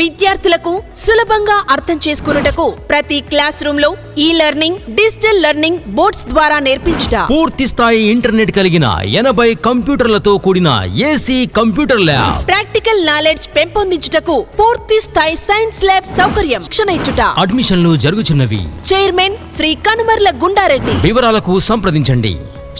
విద్యార్థులకు సులభంగా అర్థం చేసుకున్నటకు ప్రతి క్లాస్ రూమ్లో ఈ లెర్నింగ్ డిజిటల్ లెర్నింగ్ బోర్డ్స్ ద్వారా నేర్పించుట. పూర్తి స్థాయి ఇంటర్నెట్ కలిగిన ఎనభై కంప్యూటర్లతో కూడిన AC computer lab. Practical knowledge పెంపొందించుటకు పూర్తి స్థాయి సైన్స్ ల్యాబ్ సౌకర్యం శిక్షణ ఇచ్చుట అడ్మిషన్లు జరుగుచున్నవి. చైర్మన్ శ్రీ కనుమర్ల గుండారెడ్డి. వివరాలకు సంప్రదించండి.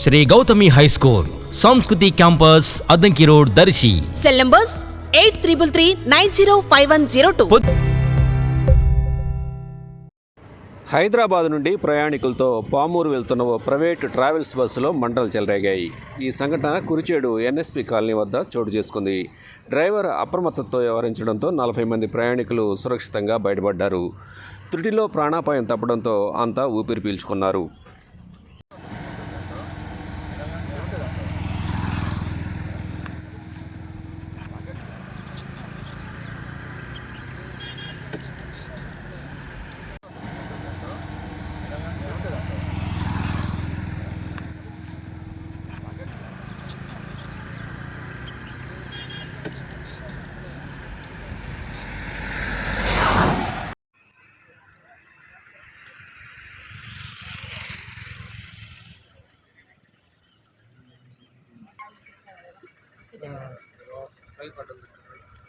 Shri Gautami high school Sanskriti campus Addanki road Darsi. Cell numbers eight triple three nine zero five one zero two. Hyderabad నుండి ప్రయాణికులతో పామూరు వెళ్తున్న ఓ ప్రైవేట్ ట్రావెల్స్ బస్సులో మంటలు చెలరేగాయి. ఈ సంఘటన కురిచేడు ఎన్ఎస్పి కాలనీ వద్ద చోటు చేసుకుంది. డ్రైవర్ అప్రమత్తతో వ్యవహరించడంతో నలభై మంది ప్రయాణికులు సురక్షితంగా బయటపడ్డారు. త్రుటిలో ప్రాణాపాయం తప్పడంతో అంతా ఊపిరి పీల్చుకున్నారు.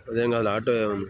అదేం కాదు ఆటో ఏముంది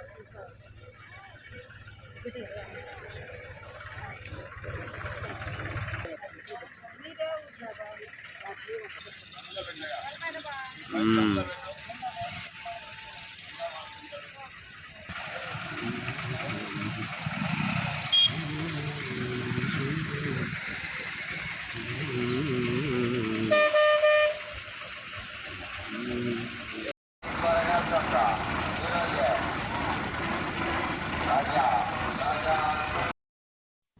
మ్మ్.